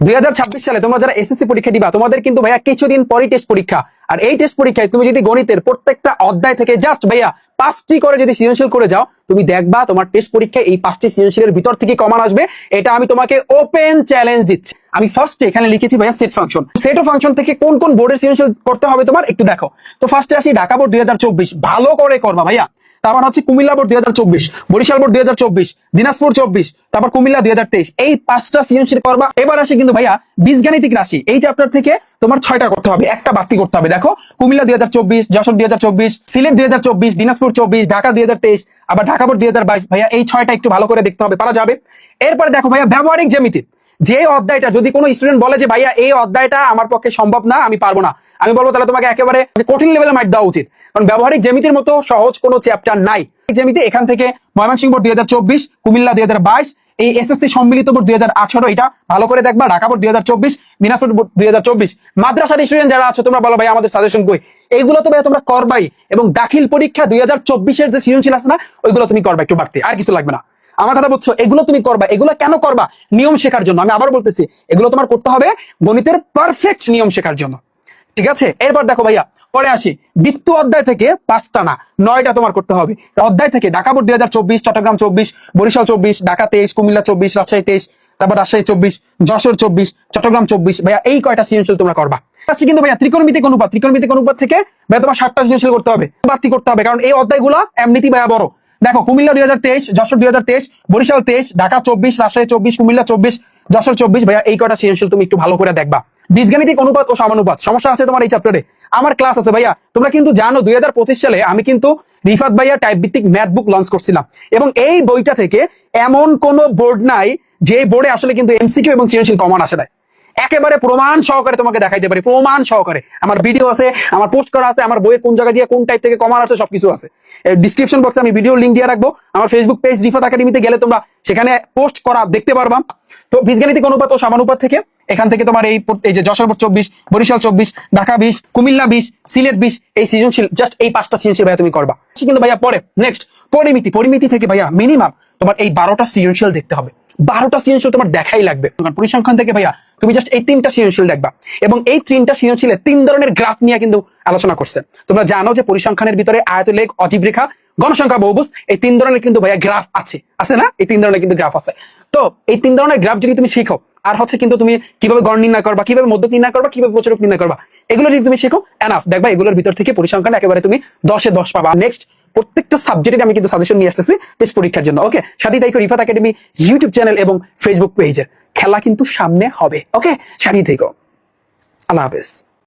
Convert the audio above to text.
দুই হাজার ছাব্বিশ সালে তোমরা যারা এসএসসি পরীক্ষা দিবা, তোমাদের কিন্তু ভাইয়া কিছুদিন পরই টেস্ট পরীক্ষা। আর এই টেস্ট পরীক্ষায় তুমি যদি গণিতের প্রত্যেকটা অধ্যায় থেকে জাস্ট ভাইয়া পাঁচটি করে যদি সৃজনশীল করে যাও, তুমি দেখবা তোমার টেস্ট পরীক্ষায় এই পাঁচটি সৃজনশীলের ভিতর থেকে কমান আসবে। এটা আমি তোমাকে ওপেন চ্যালেঞ্জ দিচ্ছি। আমি ফার্স্টে এখানে লিখেছি ভাইয়া সেট ফাংশন সেট ফাংশন থেকে কোন কোন বোর্ডের সৃজনশীল করতে হবে তোমার একটু দেখো। তো ফার্স্টে আসি ঢাকা বোর্ড দুই হাজার চব্বিশ। ভালো করে করবা ভাইয়া। তারপর হচ্ছে কুমিল্লা বোর্ড দু হাজার চব্বিশ, বরিশাল বোর্ড দুই হাজার চব্বিশ, দিনাজপুর চব্বিশ, তারপর কুমিল্লা দুই হাজার তেইশ। এই পাঁচটা সৃজনশীল করবা। এবার আসে কিন্তু ভাইয়া বীজগাণিতিক রাশি। এই চ্যাপ্টার থেকে তোমার ছয়টা করতে হবে, একটা বাড়তি করতে হবে। দেখো, কুমিল্লা দুই হাজার চব্বিশ, যশোর দুই হাজার চব্বিশ, সিলেট দুই হাজার চব্বিশ, দিনাজপুর চব্বিশ, ঢাকা দুই হাজার তেইশ, আবার ঢাকা বোর্ড দুই হাজার বাইশ। ভাইয়া, এই ছয়টা একটু ভালো করে দেখতে হবে, পারা যাবে। এরপরে দেখো ভাইয়া, ব্যবহারিক জ্যামিতি। যে অধ্যায়টা, যদি কোনো স্টুডেন্ট বলে যে, ভাইয়া, এই অধ্যায়টা আমার পক্ষে সম্ভব না, আমি পারব না। আমি বলব, তাহলে তোমাকে একেবারে কঠিন লেভেলে মাইট দেওয়া উচিত। কারণ ব্যবহারিক জ্যামিতির মতো সহজ কোনো চ্যাপ্টার নাই। জ্যামিতি এখান থেকে ময়মনসিংহ দুই হাজার চব্বিশ, কুমিল্লা দুই হাজার বাইশ এই এসএসসি সম্মিলিত বোর্ড দুই হাজার আঠারো, এটা ভালো করে দেখবা। ঢাকা বোর্ড দুই হাজার চব্বিশ দিনাজপুর মাদ্রাসার স্টুডেন্ট যারা আছো, তোমরা বলো ভাই, আমাদের সাজেশন কই? এইগুলো তো ভাই তোমরা করবাই। এবং দাখিল পরীক্ষা দুই হাজার চব্বিশের যে সৃজনশীল আছে না, ওইগুলো তুমি করবা একটু বাড়তে, আর কিছু লাগবে না। আমার কথা বলছো এগুলো তুমি করবা। এগুলো কেন করবা? নিয়ম শেখার জন্য। আমি আবার বলতেছি, এগুলো তোমার করতে হবে গণিতের পারফেক্ট নিয়ম শেখার জন্য। ঠিক আছে? এরপর দেখো ভাইয়া পরে আসি। দ্বিতীয় অধ্যায় থেকে পাঁচটা না নয়টা তোমার করতে হবে। অধ্যায় থেকে ঢাকা বোর্ড দুই হাজার চব্বিশ, চট্টগ্রাম চব্বিশ, বরিশাল চব্বিশ, ঢাকা তেইশ, কুমিল্লা চব্বিশ, রাজশাহী তেইশ, তারপর রাজশাহী চব্বিশ, যশোর চব্বিশ, চট্টগ্রাম চব্বিশ। ভাইয়া, এই কয়টা সৃজনশীল তোমরা করবা? আচ্ছা কিন্তু ভাইয়া, ত্রিকোণমিতিক অনুপাত ত্রিকোণমিতিক অনুপাত থেকে ভাইয়া, তোমার ষাটটা সৃজনশীল করতে হবে। বাড়তি করতে হবে, কারণ এই অধ্যায়গুলো এমনিতেই ভাইয়া বড়। দেখো, কুমিল্লা দুই হাজার তেইশ, যশোর দুই হাজার তেইশ, বরিশাল তেইশ, ঢাকা চব্বিশ, রাজশাহী চব্বিশ, কুমিল্লা চব্বিশ, যশোর চব্বিশ। ভাইয়া, এই কটা সৃজনশীল তুমি একটু ভালো করে দেখবা। বীজগাণিতিক অনুপাত ও সমানুপাত। সমস্যা আছে তোমার এই চ্যাপ্টারে আমার ক্লাস আছে ভাইয়া। তোমরা কিন্তু জানো দুই হাজার পঁচিশ সালে আমি কিন্তু রিফাত ভাইয়া টাইপ ভিত্তিক ম্যাথ বুক লঞ্চ করছিলাম। এবং এই বইটা থেকে এমন কোন বোর্ড নাই যে বোর্ডে আসলে কিন্তু এমসিকিউ এবং সৃজনশীল কমন আসে নাই। একেবারে প্রমাণ সহকারে তোমাকে দেখাইতে পারি। প্রমাণ সহকারে। আমার ভিডিও আছে, আমার পোস্ট করা আছে, আমার বইয়ে কোন জায়গা দিয়ে কোন টাইপ থেকে কমার আছে, সবকিছু আছে। ডিসক্রিপশন বক্সে আমি ভিডিও লিঙ্ক দিয়ে রাখব। আমার ফেসবুক পেজ রিফাত একাডেমিতে গেলে তোমরা সেখানে পোস্ট করা দেখতে পারবা। তো বীজগাণিতিক অনুপাত ও সমানুপাত থেকে এখান থেকে তোমার এই এই যে যশোর চব্বিশ, বরিশাল চব্বিশ, ঢাকা বিশ, কুমিল্লা বিশ, সিলেট বিশ, এই সৃজনশীল জাস্ট এই পাঁচটা সৃজনশীল ভাইয়া তুমি করবা। কিন্তু ভাইয়া পরে নেক্সট পরিমিতি। পরিমিতি থেকে ভাইয়া মিনিমাম তোমার এই বারোটা সৃজনশীল দেখতে হবে। বারোটা সৃজনশীল তোমার দেখাই লাগবে। কারণ পরিসংখ্যান থেকে ভাইয়া, তুমি জাস্ট এই তিনটা সৃজনশীল দেখবা। এবং এই তিনটা সৃজনশীলে তিন ধরনের গ্রাফ নিয়ে কিন্তু আলোচনা করছে। তোমরা জানো যে পরিসংখ্যানের ভিতরে আয়তলেখ অজীব রেখা, গণসংখ্যা বহুভুজ এই তিন ধরনের কিন্তু ভাইয়া গ্রাফ আছে। আছে না? এই তিন ধরনের কিন্তু গ্রাফ আছে। তো এই তিন ধরনের গ্রাফ যদি তুমি শিখো, আর হচ্ছে কিন্তু তুমি কীভাবে গড় নির্ণয় করবা, কীভাবে মধ্যক নির্ণয় করবা, কীভাবে প্রচারক নির্ণয় করবা, এগুলো যদি তুমি শিখো এনাফ দেখবা এগুলোর ভিতর থেকে পরিসংখ্যান একেবারে তুমি দশে দশ পাবা। নেক্সট প্রত্যেকটা সাবজেক্টে আমি কিন্তু সাজেশন নিয়ে আসতেছি টেস্ট পরীক্ষার জন্য ওকে সাথী তাইকো, রিফাত একাডেমি ইউটিউব চ্যানেল এবং ফেসবুক পেজে খেলা কিন্তু সামনে হবে ওকে সাথী থেকো আল্লাহ হাফেজ।